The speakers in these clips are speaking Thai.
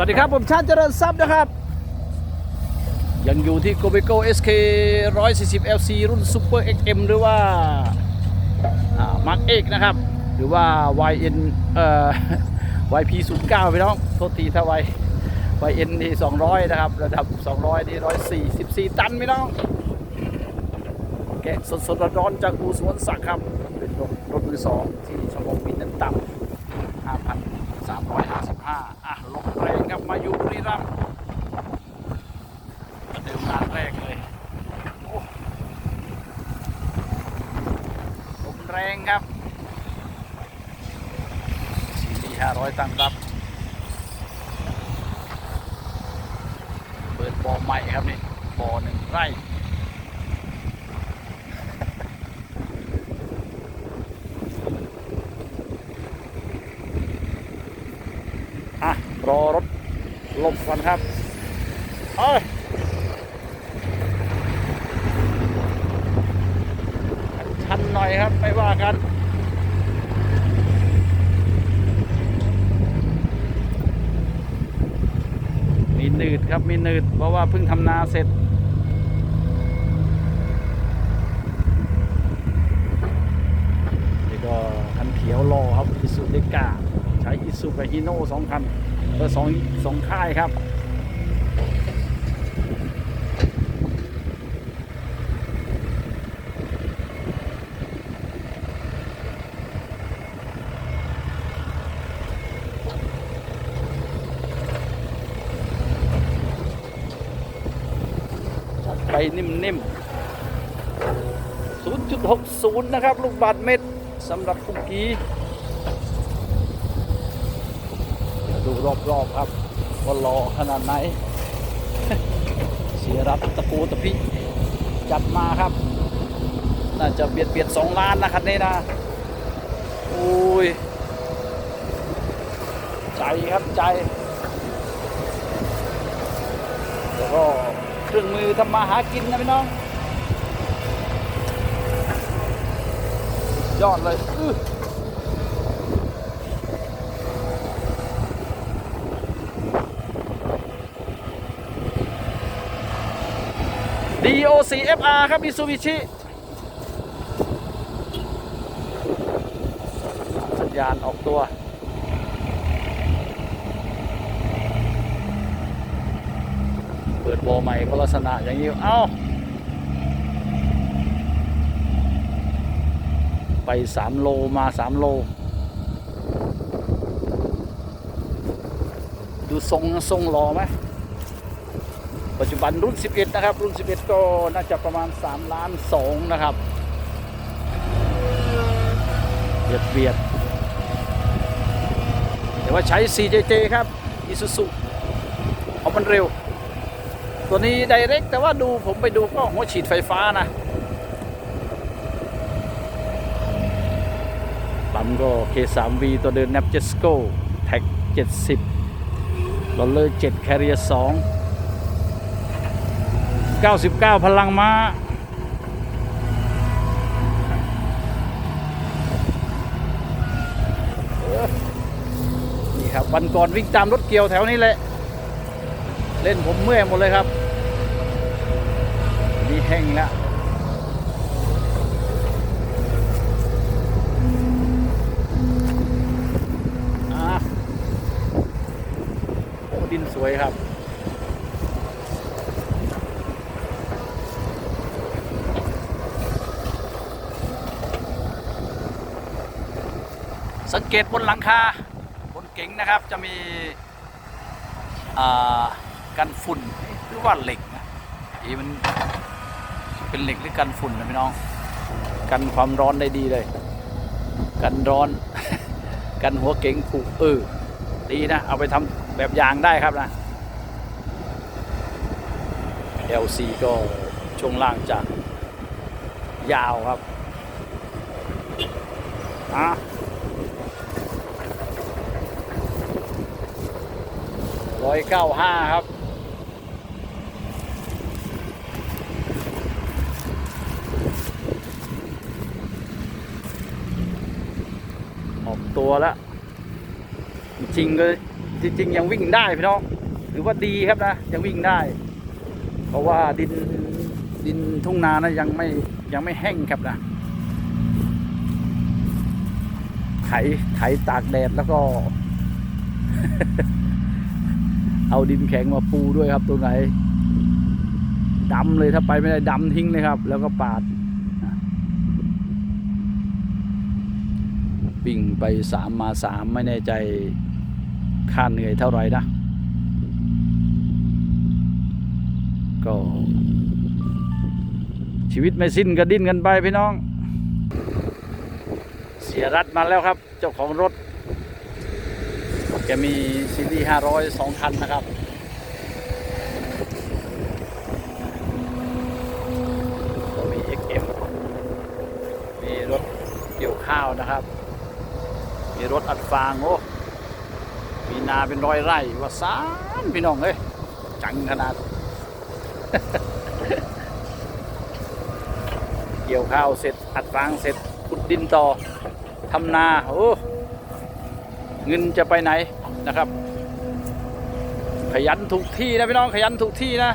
วัสดีครับผมชาติเจริญทรัพย์นะครับ ยังอยู่ที่ g o b e c o SK 140 LC รุ่น Super XM หรือว่ามาร์กเอกนะครับ หรือว่า YN เอ่อ YP 09พี่น้อง โทษทีถ้า Y YN ที่ 200 นะครับ ระดับ 200นี่ 144 ตันพี่น้อง แกะสดๆร้อนจากอูสวนสักครับ เป็นรถมือสองที่ชั่วโมงบินนั้นต่ำ5,355 อะลงแรงครับมาอยู่บุรีรัมย์ประเดิมงานแรกเลยโอ้ลมแรงครับสี่ห้าร้อยตันครับ เปิดบ่อใหม่ครับนี่บ่อหนึ่งไร่ อะ รอรถหลบก่อนครับเอ้ยชันหน่อยครับไม่ว่ากันมีหนืดครับมีหนืดเพราะว่าเพิ่งทำนาเสร็จนี่ก็คันเขียวรอครับอิสุเดกาใช้อิสุกับฮีโน่สองคัน เออสองสองค่ายครับไปนิ่มๆ 0.60 นะครับ ลูกบาทเม็ดสำหรับคุกกี้ ดูรอบๆครับว่ารอขนาดไหน เสียรับตะปูตะพิจัดมาครับ น่าจะเบียดเบียดสองล้านนะคันนี้นะโอ้ย ใจครับใจ แล้วก็เครื่องมือทำมาหากินนะพี่น้อง ยอดเลย อื้อ DO4FR ครับ Mitsubishi สัญญาณออกตัว เปิดโบอใหม่ก็ลักษณะอย่างนี้ เอ้า ไป 3 โลมา 3 โล ดูทรงทรงรอไหม ปัจจุบันรุ่น 11 นะครับ รุ่น 11 ก็น่าจะประมาณ 3 ล้าน 2 นะครับเบียดเบียดแต่ว่าใช้ CJJ ครับ Isuzu เพราะมันเร็ว ตัวนี้ไดเรกแต่ว่าดูผมไปดูก็หัวฉีดไฟฟ้านะปั๊มก็ K3V ตัวเดิน n a p j e s c o แท็ก70ลอเลอร์7 Carrier 2 99 พลังม้า นี่ครับ วันก่อนวิ่งตามรถเกี่ยวแถวนี้แหละ เล่นผมเมื่อยหมดเลยครับ นี่แห้งแล้วอะดินสวยครับ สังเกตบนหลังคาบนเก๋งนะครับจะมีกันฝุ่นหรือว่าเหล็กนะอีมันเป็นเหล็กหรือกันฝุ่นนะพี่น้อง กันความร้อนได้ดีเลย กันร้อน กันหัวเก๋งผุเออดีนะ เอาไปทำแบบยางได้ครับนะ LC ก็ช่วงล่างจะยาวครับอะ ร้อยเก้าห้าครับ ออกตัวแล้ว จริงก็จริง ๆ ยังวิ่งได้พี่น้องถือว่าดีครับนะ ยังวิ่งได้ เพราะว่าดินดินทุ่งนานะยังไม่ยังไม่แห้งครับนะไถไถตากแดดแล้วก็ เอาดินแข็งมาปูด้วยครับ ตรงไหนดำเลยถ้าไปไม่ได้ดำทิ้งเลยครับ แล้วก็ปาดวิ่งไปสามมาสามไม่แน่ใจค่าเหนื่อยเท่าไหร่นะ ก็ ชีวิตไม่สิ้นก็ดิ้นกันไปพี่น้อง เสียรัดมาแล้วครับ เจ้าของรถ แกมีซีรีส์500 2คันนะครับ ก็มี XM มีรถเกี่ยวข้าวนะครับ มีรถอัดฟางโอ้มีนาเป็นร้อยไร่ว่าซานพี่น้องเอ้ยจังขนาด เกี่ยวข้าวเสร็จอัดฟางเสร็จขุดดินต่อทำนา โอ้ เงินจะไปไหน นะครับ ขยันถูกที่นะพี่น้องขยันถูกที่นะ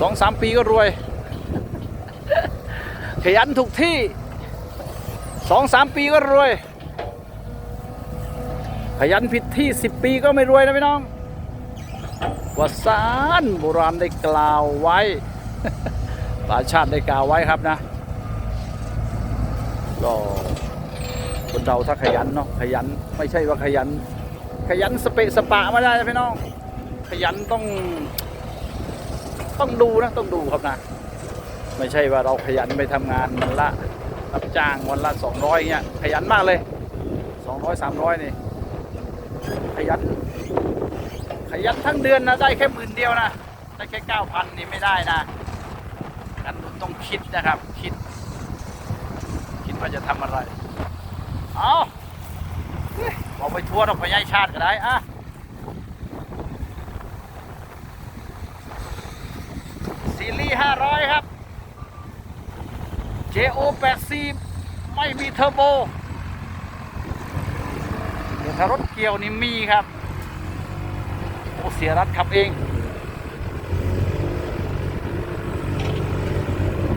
สองสามปีก็รวย ขยันถูกที่สองสามปีก็รวย ขยันผิดที่สิบปีก็ไม่รวยนะพี่น้องว่าสารโบราณได้กล่าวไว้ปราชาติได้กล่าวไว้ครับนะก็ คนเราถ้าขยันเนาะขยันไม่ใช่ว่าขยัน ขยันสเปะสปะไม่ได้นะพี่น้อง ขยันต้อง ต้องดูนะต้องดูครับนะ ไม่ใช่ว่าเราขยันไปทำงานวันละรับจ้างวันละสองร้อยเงี้ยขยันมากเลยสองร้อยสามร้อยนี่ ขยัน ขยันทั้งเดือนนะได้แค่หมื่นเดียวนะได้แค่เก้าพันนี่ไม่ได้นะกันต้องคิดนะครับ คิด คิดว่าจะทำอะไร เอาบอกไปทัวร์ดอกพญายชาติก็ได้อะซีรีส์500ครับ JO 80ไม่มีเทอร์โบแต่ถ้ารถเกี่ยวนี่มีครับโอ้เสียรัดขับเอง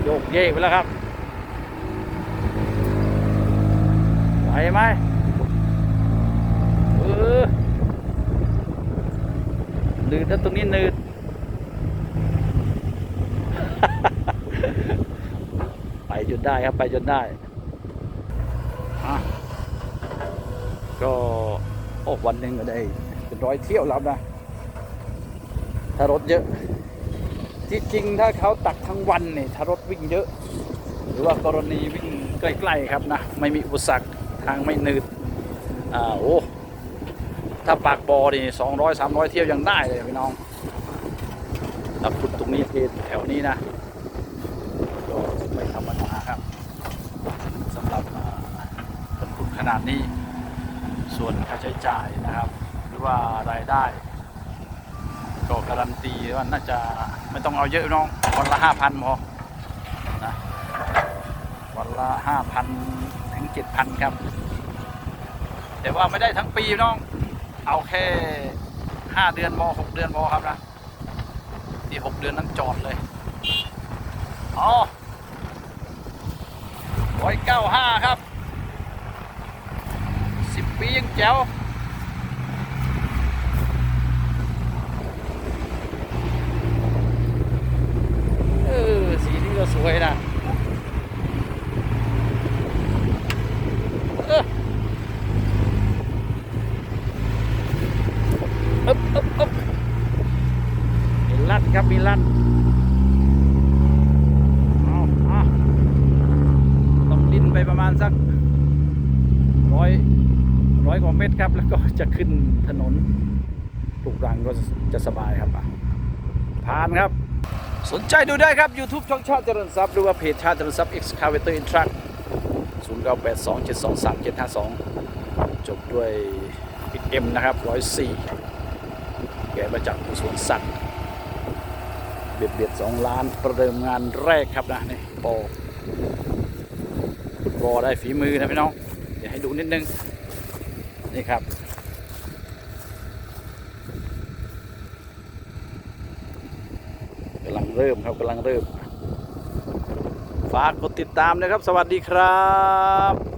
โยกเยกไปแล้วครับ ไหมเออหนืดแล้วตรงนี้นืดไปจนได้ครับไปจนได้ก็โอ้วันหนึ่งก็ได้เป็นร้อยเที่ยวแล้วนะ ถ้ารถเยอะ ที่จริงถ้าเขาตักทั้งวันเนี่ยถ้ารถวิ่งเยอะ หรือว่ากรณีวิ่งใกล้ ๆ ครับนะ ไม่มีอุปสรรค ทางไม่หนืดอ่าโอ้ถ้าปากบอนี่สองร้อยสามร้อยเที่ยวยังได้เลยพี่น้องถ้าขุดตรงนี้เทแถวนี้นะก็ไม่ธรรมดาครับสำหรับคนขุดขนาดนี้ ส่วนค่าใช้จ่ายนะครับ หรือว่ารายได้ก็การันตีว่าน่าจะไม่ต้องเอาเยอะน้องวันละห้าพันพอ วันละห้าพันถึงเจ็ดพันครับ แต่ว่าไม่ได้ทั้งปีน้อง เอาแค่ห้าเดือนมหกเดือนมครับนะที่หกเดือนนั้นจอดเลยอ๋อร้อยเก้าห้าครับสิบปียังแจ๋ว เออ สีนี้ก็สวยนะเออ อึ๊บอึ๊บอึ๊บมีลั่นครับมีลั่นเอาเอาต้องดินไปประมาณสักร้อยร้อยกว่าเมตรครับ แล้วก็จะขึ้นถนนลูกรังก็จะสบายครับผ่านครับ สนใจดูได้ครับ YouTube ช่องชาติเจริญทรัพย์หรือว่าเพจชาติเจริญทรัพย์ Excavator in Truck 0 9 8 2 7 2 3 7 5 2 จบด้วย XM นะครับ104 ญ่มาจากผู้สวนสัตว์ เบียดเบียดสองล้านประเดิมงานแรกครับนะนี่ปอรอได้ฝีมือนะพี่น้อง เดี๋ยวให้ดูนิดนึง นี่ครับ กำลังเริ่มครับกำลังเริ่ม ฝากกดติดตามนะครับ สวัสดีครับ